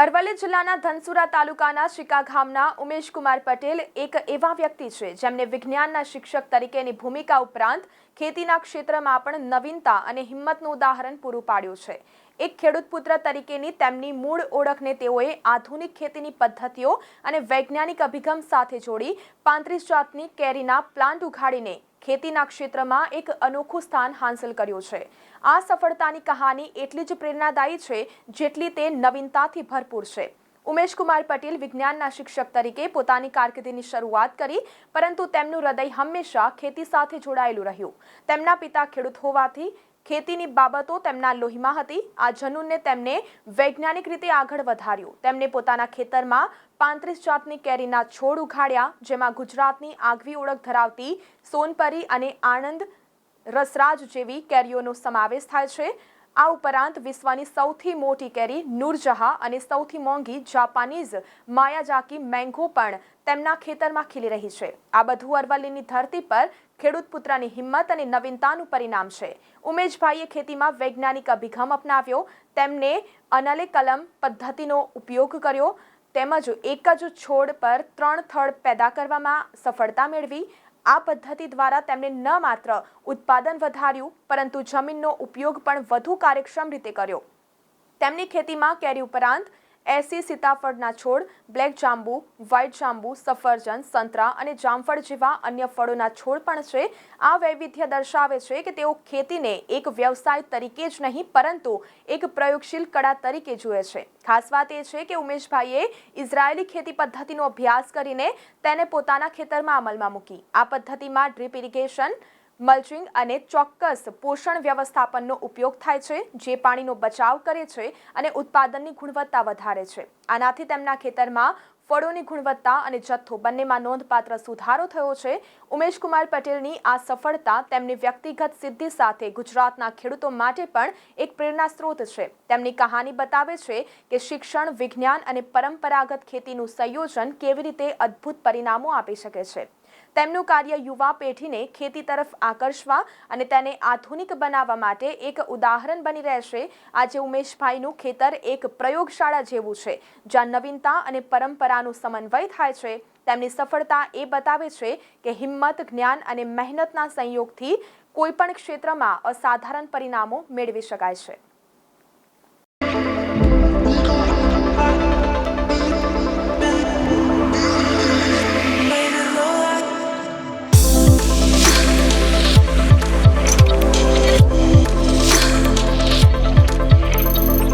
અરવલ્લી જિલ્લાના ધનસુરા તાલુકાના શિકા ગામના ઉમેશકુમાર પટેલ એક એવા વ્યક્તિ છે જેમને વિજ્ઞાનના શિક્ષક તરીકેની ભૂમિકા ઉપરાંત ખેતીના ક્ષેત્રમાં પણ નવીનતા અને હિંમતનું ઉદાહરણ પૂરું પાડ્યું છે. એક ખેડૂત પુત્ર તરીકેની તેમની મૂળ ઓળખને તેઓએ આધુનિક ખેતીની પદ્ધતિઓ અને વૈજ્ઞાનિક અભિગમ સાથે જોડી પાંત્રીસ જાતની કેરીના પ્લાન્ટ ઉઘાડીને ખેતીના ક્ષેત્રમાં એક અનોખું સ્થાન હાંસલ કર્યું છે. આ સફળતાની કહાની એટલી જ પ્રેરણાદાયી છે જેટલી તે નવીનતાથી ભરપૂર છે. ઉમેશ કુમાર પટેલ વિજ્ઞાનના શિક્ષક તરીકે પોતાની કારકિર્દીની શરૂઆત કરી, પરંતુ તેમનું હૃદય હંમેશા ખેતી સાથે જોડાયેલું રહ્યું. તેમના પિતા ખેડૂત હોવાથી ખેતીની બાબતો તેમના લોહીમાં હતી. આ જનૂનને તેમને વૈજ્ઞાનિક રીતે આગળ વધાર્યું. તેમણે પોતાના ખેતરમાં પાંત્રીસ જાતની કેરીના છોડ ઉઘાડ્યા, જેમાં ગુજરાતની આગવી ઓળખ ધરાવતી સોનપરી અને આણંદ રસરાજ જેવી કેરીઓનો સમાવેશ થાય છે. આ ઉપરાંત વિશ્વની સૌથી મોટી કેરી નૂરજહા અને સૌથી મોંઘી જાપાનીઝ માયાજાકી મેંગો પણ તેમના ખેતરમાં ખીલી રહી છે. આ બધું અરવલ્લીની ધરતી પર ખેડૂત પુત્રની હિંમત અને નવીનતાનું પરિણામ છે. ઉમેશભાઈએ ખેતીમાં વૈજ્ઞાનિક અભિગમ અપનાવ્યો. તેમને અનલે કલમ પદ્ધતિનો ઉપયોગ કર્યો. તેમજ એક જ છોડ પર ત્રણ થડ પેદા કરવામાં સફળતા મેળવી. આ પદ્ધતિ દ્વારા તેમણે ન માત્ર ઉત્પાદન વધાર્યું, પરંતુ જમીનનો ઉપયોગ પણ વધુ કાર્યક્ષમ રીતે કર્યો. તેમની ખેતીમાં કેરી ઉપરાંત એસી સીતાફળના છોડ, બ્લેક જાંબુ, વ્હાઇટ જાંબુ, સફરજન, સંતરા અને જામફળ જેવા અન્ય ફળોના છોડ પણ છે. આ વૈવિધ્ય દર્શાવે છે કે તેઓ ખેતીને એક વ્યવસાય તરીકે જ નહીં, પરંતુ એક પ્રયોગશીલ કળા તરીકે જુએ છે. ખાસ વાત એ છે કે ઉમેશભાઈએ ઇઝરાયેલી ખેતી પદ્ધતિનો અભ્યાસ કરીને તેને પોતાના ખેતરમાં અમલમાં મૂકી. આ પદ્ધતિમાં ડ્રીપ ઇરિગેશન મલ્ચિંગ અને ચોક્કસ પોષણ વ્યવસ્થાપનનો ઉપયોગ થાય છે, જે પાણીનો બચાવ કરે છે અને ઉત્પાદનની ગુણવત્તા વધારે છે. આનાથી તેમના ખેતરમાં ફળોની ગુણવત્તા અને જથ્થો બંનેમાં નોંધપાત્ર સુધારો થયો છે. ઉમેશકુમાર પટેલની આ સફળતા તેમની વ્યક્તિગત સિદ્ધિ સાથે ગુજરાતના ખેડૂતો માટે પણ એક પ્રેરણા સ્ત્રોત છે. તેમની કહાની બતાવે છે કે શિક્ષણ, વિજ્ઞાન અને પરંપરાગત ખેતીનું સંયોજન કેવી રીતે અદ્ભુત પરિણામો આપી શકે છે. તેમનું કાર્ય યુવા પેઢીને ખેતી તરફ આકર્ષવા અને તેને આધુનિક બનાવવા માટે એક ઉદાહરણ બની રહેશે. આજે ઉમેશભાઈનું ખેતર એક પ્રયોગશાળા જેવું છે, જ્યાં નવીનતા અને પરંપરાનું સમન્વય થાય છે. તેમની સફળતા એ બતાવે છે કે હિંમત, જ્ઞાન અને મહેનતના સંયોગથી કોઈપણ ક્ષેત્રમાં અસાધારણ પરિણામો મેળવી શકાય છે.